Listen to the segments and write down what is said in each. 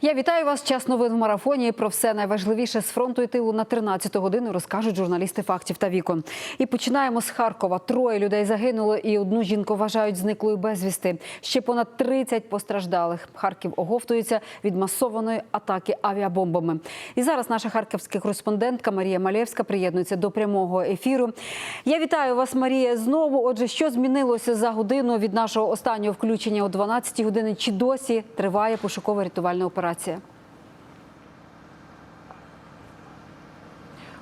Я вітаю вас. Час новин в марафоні. Про все найважливіше з фронту і тилу на 13 годину розкажуть журналісти фактів та вікон. І починаємо з Харкова. Троє людей загинуло, і одну жінку вважають зниклою безвісти. Ще понад 30 постраждалих. Харків оговтується від масованої атаки авіабомбами. І зараз наша харківська кореспондентка Марія Малєвська приєднується до прямого ефіру. Я вітаю вас, Марія. Знову. Отже, що змінилося за годину від нашого останнього включення о 12 годині? Чи досі триває пошукова рятувальна операція? декларація.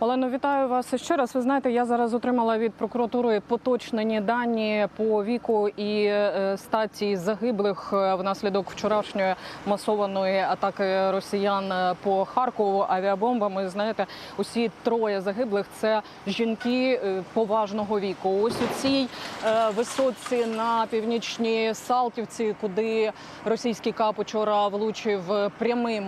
Олено, вітаю вас ще раз. Ви знаєте, я зараз отримала від прокуратури поточнені дані по віку і е, статі загиблих е, внаслідок вчорашньої масованої атаки росіян е, по Харкову авіабомбами. Знаєте, усі троє загиблих це жінки поважного віку. Ось у цій висотці на північній Салтівці, куди російський кап учора влучив прямим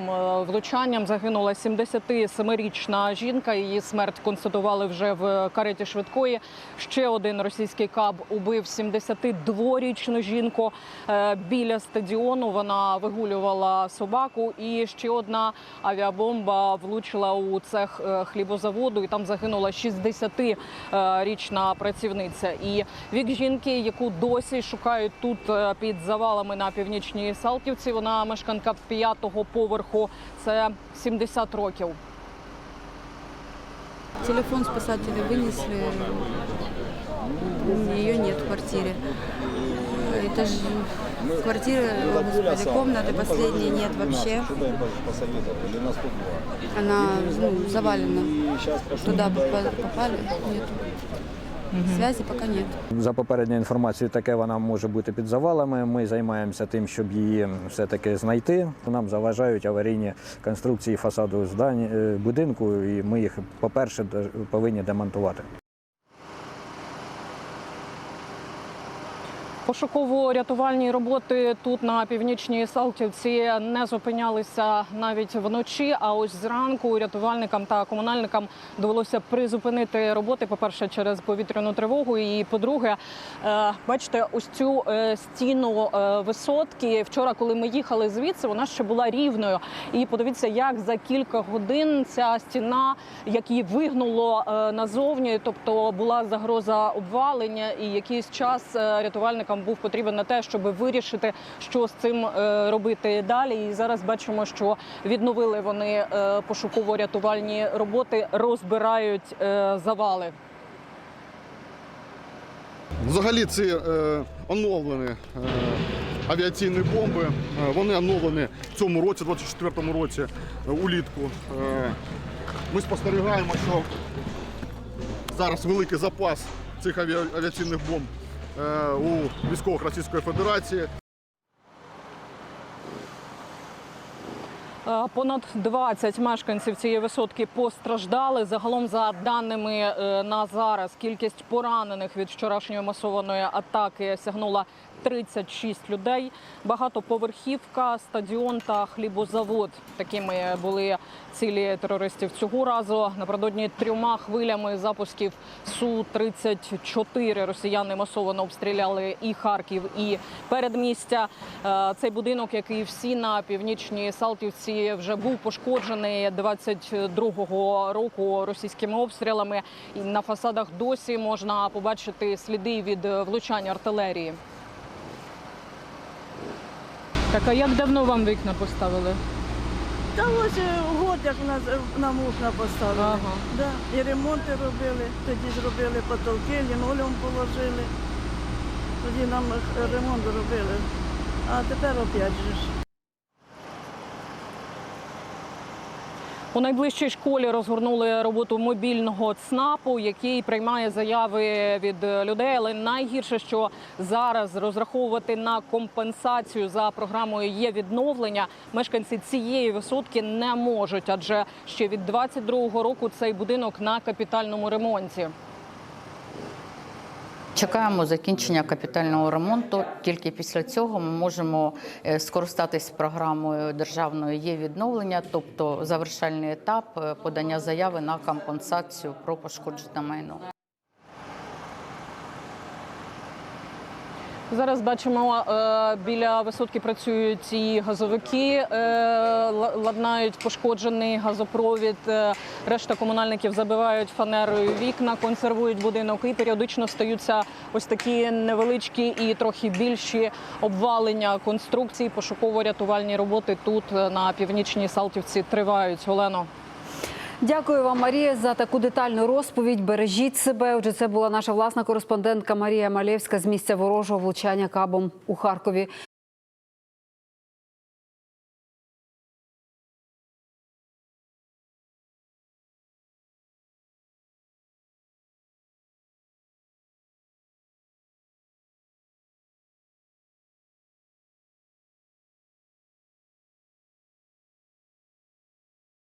влучанням, загинула 77-річна жінка. Її смерть констатували вже в кареті швидкої. Ще один російський каб убив 72-річну жінку е, біля стадіону. Вона вигулювала собаку. І ще одна авіабомба влучила у цех е, хлібозаводу, і там загинула 60-річна працівниця. І вік жінки, яку досі шукають тут е, під завалами на північній Салтівці. Вона мешканка п'ятого поверху. Це 70 років. Телефон спасатели вынесли, ее нет в квартире. Это же квартира, о, господи, комнаты последней нет вообще. Она ну, завалена. Туда попа- попали, нет. Связи поки нет. За попередньою інформацією, таке вона може бути під завалами. Ми займаємося тим, щоб її все-таки знайти. Нам заважають аварійні конструкції фасаду здані, е, будинку, і ми їх, по-перше, повинні демонтувати. Пошуково-рятувальні роботи тут на північній Салтівці не зупинялися навіть вночі. А ось зранку рятувальникам та комунальникам довелося призупинити роботи. По перше, через повітряну тривогу. І по-друге, е, бачите, ось цю е, стіну е, висотки. Вчора, коли ми їхали звідси, вона ще була рівною. І подивіться, як за кілька годин ця стіна, як її вигнуло назовні, тобто була загроза обвалення, і якийсь час е, був потрібен на те, щоб вирішити, що з цим е, робити далі. І зараз бачимо, що відновили вони е, пошуково-рятувальні роботи, розбирають е, завали. Взагалі ці е, оновлені е, авіаційні бомби. Вони оновлені в цьому році, 24-му році, е, улітку. Е, ми спостерігаємо, що зараз великий запас цих авіаційних бомб у військових Російської Федерації. Е, Понад 20 мешканців цієї висотки постраждали. Загалом, за даними е, на зараз, кількість поранених від вчорашньої масованої атаки сягнула 36 людей. Багатоповерхівка, стадіон та хлібозавод. Такими були цілі терористів цього разу. Напередодні трьома хвилями запусків су 34 росіяни масово обстріляли і Харків, і передмістя. Е, Цей будинок, який всі на північній Салтівці вже був пошкоджений 22-го року російськими обстрілами. І на фасадах досі можна побачити сліди від влучання артилерії. Так, а як давно вам вікна поставили? Та ось е, год, як нас е, нам вікна поставили. Ага. Да. І ремонти робили, тоді зробили потолки, лінолеум положили. Тоді нам е, ремонт робили. А тепер опять же ж. У найближчій школі розгорнули роботу мобільного ЦНАПу, який приймає заяви від людей. Але найгірше, що зараз розраховувати на компенсацію за програмою є відновлення. Мешканці цієї висотки не можуть, адже ще від 22-го року цей будинок на капітальному ремонті. Чекаємо закінчення капітального ремонту. Тільки після цього ми можемо е, скористатись програмою державної є відновлення, тобто завершальний етап е, подання заяви на компенсацію про пошкоджене майно. Зараз бачимо, е, біля висотки працюють і газовики, е, ладнають пошкоджений газопровід. Е, Решта комунальників забивають фанерою вікна, консервують будинок і періодично стаються ось такі невеличкі і трохи більші обвалення конструкцій. Пошуково-рятувальні роботи тут на північній Салтівці тривають. Олено. Дякую вам, Марія, за таку детальну розповідь. Бережіть себе. Отже, це була наша власна кореспондентка Марія Малєвська з місця ворожого влучання кабом у Харкові.